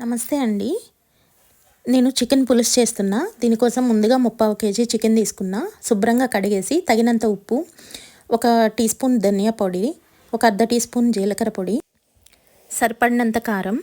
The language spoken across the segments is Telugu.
నమస్తే అండి. నేను చికెన్ పులుసు చేస్తున్నా. దీనికోసం ముందుగా ముప్పావు కేజీ చికెన్ తీసుకున్నా. శుభ్రంగా కడిగేసి తగినంత ఉప్పు ఒక టీ స్పూన్ ధనియా పొడి ఒక అర్ధ టీ స్పూన్ జీలకర్ర పొడి సరిపడినంత కారం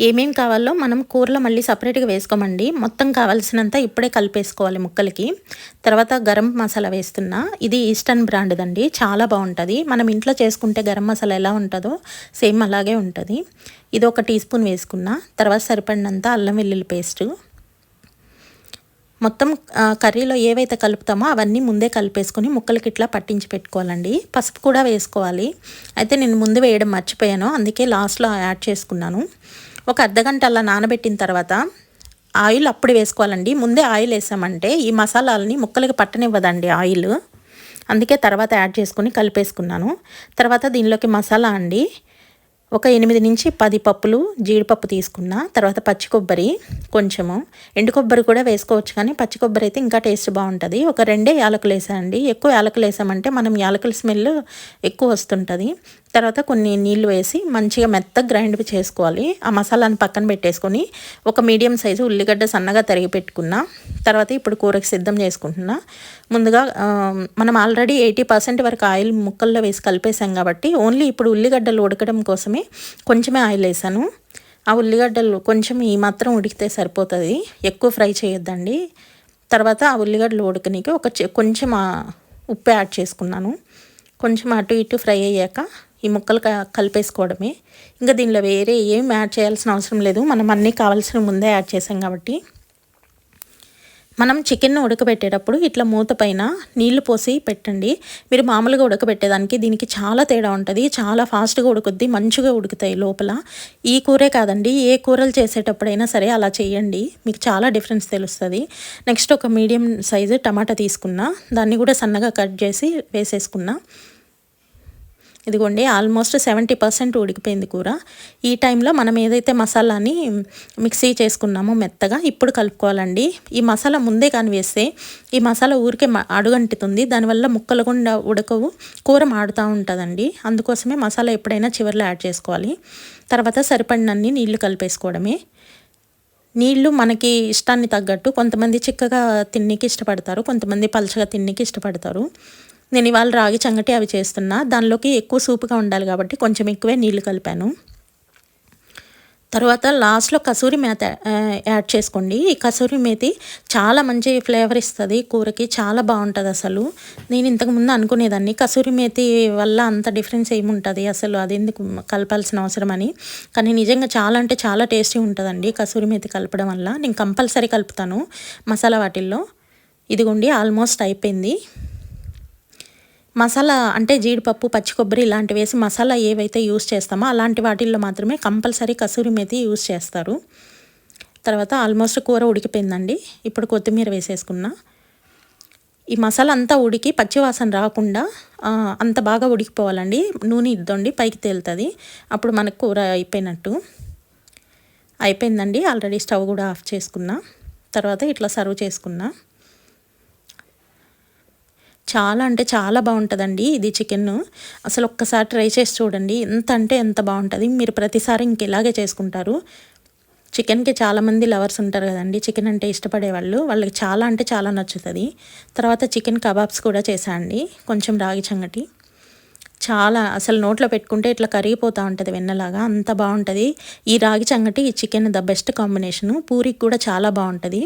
ఏమేం కావాలో మనం కూరలో మళ్ళీ సపరేట్గా వేసుకోమండి. మొత్తం కావాల్సినంత ఇప్పుడే కలిపేసుకోవాలి ముక్కలకి. తర్వాత గరం మసాలా వేస్తున్నా. ఇది ఈస్టర్న్ బ్రాండ్దండి. చాలా బాగుంటుంది. మనం ఇంట్లో చేసుకుంటే గరం మసాలా ఎలా ఉంటుందో సేమ్ అలాగే ఉంటుంది. ఇది ఒక టీ స్పూన్ వేసుకున్నా. తర్వాత సరిపడినంత అల్లం వెల్లుల్లి పేస్టు. మొత్తం కర్రీలో ఏవైతే కలుపుతామో అవన్నీ ముందే కలిపేసుకొని ముక్కలకి ఇట్లా పట్టించి పెట్టుకోవాలండి. పసుపు కూడా వేసుకోవాలి. అయితే నేను ముందు వేయడం మర్చిపోయాను. అందుకే లాస్ట్లో యాడ్ చేసుకున్నాను. ఒక అర్ధగంట అలా నానబెట్టిన తర్వాత ఆయిల్ అప్పుడు వేసుకోవాలండి. ముందే ఆయిల్ వేసామంటే ఈ మసాలాలని ముక్కలకి పట్టనివ్వదండి ఆయిల్. అందుకే తర్వాత యాడ్ చేసుకుని కలిపేసుకున్నాను. తర్వాత దీనిలోకి మసాలా అండి. ఒక ఎనిమిది నుంచి పది పప్పులు జీడిపప్పు తీసుకున్న తర్వాత పచ్చి కొబ్బరి కొంచెము. ఎండు కొబ్బరి కూడా వేసుకోవచ్చు కానీ పచ్చి కొబ్బరి అయితే ఇంకా టేస్ట్ బాగుంటుంది. ఒక రెండే యాలకులు వేసానండి ఎక్కువ యాలకులు వేసామంటే మనం యాలకుల స్మెల్ ఎక్కువ వస్తుంటుంది. తర్వాత కొన్ని నీళ్ళు వేసి మంచిగా మెత్త గ్రైండ్ చేసుకోవాలి. ఆ మసాలాను పక్కన పెట్టేసుకొని ఒక మీడియం సైజు ఉల్లిగడ్డ సన్నగా తరిగి పెట్టుకున్నా తర్వాత ఇప్పుడు కూరకి సిద్ధం చేసుకుంటున్నా. ముందుగా మనం ఆల్రెడీ ఎయిటీ పర్సెంట్ వరకు ఆయిల్ ముక్కల్లో వేసి కలిపేసాం కాబట్టి ఓన్లీ ఇప్పుడు ఉల్లిగడ్డలు ఉడకడం కోసమే కొంచెమే ఆయిల్ వేసాను ఆ ఉల్లిగడ్డలు కొంచెం ఈ మాత్రం ఉడికితే సరిపోతుంది. ఎక్కువ ఫ్రై చేయొద్దండి. తర్వాత ఆ ఉల్లిగడ్డలు ఉడకనికి ఒక కొంచెం ఉప్పు యాడ్ చేసుకున్నాను. కొంచెం అటు ఇటు ఫ్రై అయ్యాక ఈ ముక్కలు కలిపేసుకోవడమే. ఇంకా దీనిలో వేరే ఏం యాడ్ చేయాల్సిన అవసరం లేదు. మనం అన్నీ కావాల్సిన ముందే యాడ్ చేసాం కాబట్టి. మనం చికెన్ ఉడకబెట్టేటప్పుడు ఇట్లా మూత పైన నీళ్ళు పోసి పెట్టండి. మీరు మామూలుగా ఉడకబెట్టేదానికి దీనికి చాలా తేడా ఉంటుంది. చాలా ఫాస్ట్గా ఉడుకుద్ది మంచిగా ఉడుకుతాయి లోపల. ఈ కూరే కాదండి ఏ కూరలు చేసేటప్పుడైనా సరే అలా చేయండి. మీకు చాలా డిఫరెన్స్ తెలుస్తుంది. నెక్స్ట్ ఒక మీడియం సైజు టమాటా తీసుకున్నా దాన్ని కూడా సన్నగా కట్ చేసి వేసేసుకున్నా. ఇదిగోండి ఆల్మోస్ట్ సెవెంటీ పర్సెంట్ ఉడికిపోయింది కూర. ఈ టైంలో మనం ఏదైతే మసాలాని మిక్సీ చేసుకున్నామో మెత్తగా ఇప్పుడు కలుపుకోవాలండి. ఈ మసాలా ముందే కానీ వేస్తే ఈ మసాలా ఊరికే అడుగంటుతుంది. దానివల్ల ముక్కలు గుండా ఉడకవు కూర మాడుతూ ఉంటుందండి. అందుకోసమే మసాలా ఎప్పుడైనా చివరిలో యాడ్ చేసుకోవాలి. తర్వాత సరిపడినన్ని నీళ్ళు కలిపేసుకోవడమే. నీళ్ళు మనకి ఇష్టాన్ని తగ్గట్టు కొంతమంది చిక్కగా తిన్నికి ఇష్టపడతారు కొంతమంది పలచగా తిన్నికి ఇష్టపడతారు. నేను ఇవాళ రాగి చంగటి అవి చేస్తున్నా. దానిలోకి ఎక్కువ సూపుగా ఉండాలి కాబట్టి కొంచెం ఎక్కువే నీళ్ళు కలిపాను. తర్వాత లాస్ట్లో కసూరి మేత యాడ్ చేసుకోండి. ఈ కసూరి మేతి చాలా మంచి ఫ్లేవర్ ఇస్తుంది కూరకి చాలా బాగుంటుంది అసలు. నేను ఇంతకుముందు అనుకునేదాన్ని. కసూరి మేతి వల్ల అంత డిఫరెన్స్ ఏముంటుంది అసలు అది ఎందుకు కలపాల్సిన అవసరం అని. కానీ నిజంగా చాలా అంటే చాలా టేస్టీ ఉంటుందండి కసూరి మేతి కలపడం వల్ల. నేను కంపల్సరీ కలుపుతాను మసాలా వాటిల్లో. ఇదిగోండి ఆల్మోస్ట్ అయిపోయింది. మసాలా అంటే జీడిపప్పు పచ్చి కొబ్బరి ఇలాంటివి వేసి మసాలా ఏవైతే యూస్ చేస్తామో అలాంటి వాటిల్లో మాత్రమే కంపల్సరీ కసూరి మేతి యూస్ చేస్తారు. తర్వాత ఆల్మోస్ట్ కూర ఉడికిపోయిందండి. ఇప్పుడు కొత్తిమీర వేసేసుకున్నా. ఈ మసాలా అంతా ఉడికి పచ్చివాసన రాకుండా అంత బాగా ఉడికిపోవాలండి. నూనె ఇద్దండి పైకి తేలుతుంది. అప్పుడు మనకు కూర అయిపోయినట్టు. అయిపోయిందండి. ఆల్రెడీ స్టవ్ కూడా ఆఫ్ చేసుకున్నా. తర్వాత ఇట్లా సర్వ్ చేసుకున్నా. చాలా అంటే చాలా బాగుంటుందండి ఇది చికెన్ అసలు ఒక్కసారి ట్రై చేసి చూడండి. ఎంత అంటే ఎంత బాగుంటుంది. మీరు ప్రతిసారి ఇంక ఇలాగే చేసుకుంటారు. చికెన్కి చాలామంది లవర్స్ ఉంటారు కదండి. చికెన్ అంటే ఇష్టపడే వాళ్ళు. వాళ్ళకి చాలా అంటే చాలా నచ్చుతుంది. తర్వాత చికెన్ కబాబ్స్ కూడా చేశాండి అండి. కొంచెం రాగి చంగటి. చాలా అసలు నోట్లో పెట్టుకుంటే ఇట్లా కరిగిపోతూ ఉంటుంది వెన్నలాగా. అంత బాగుంటుంది. ఈ రాగి చంగటి ఈ చికెన్ ద బెస్ట్ కాంబినేషను. పూరికి కూడా చాలా బాగుంటుంది.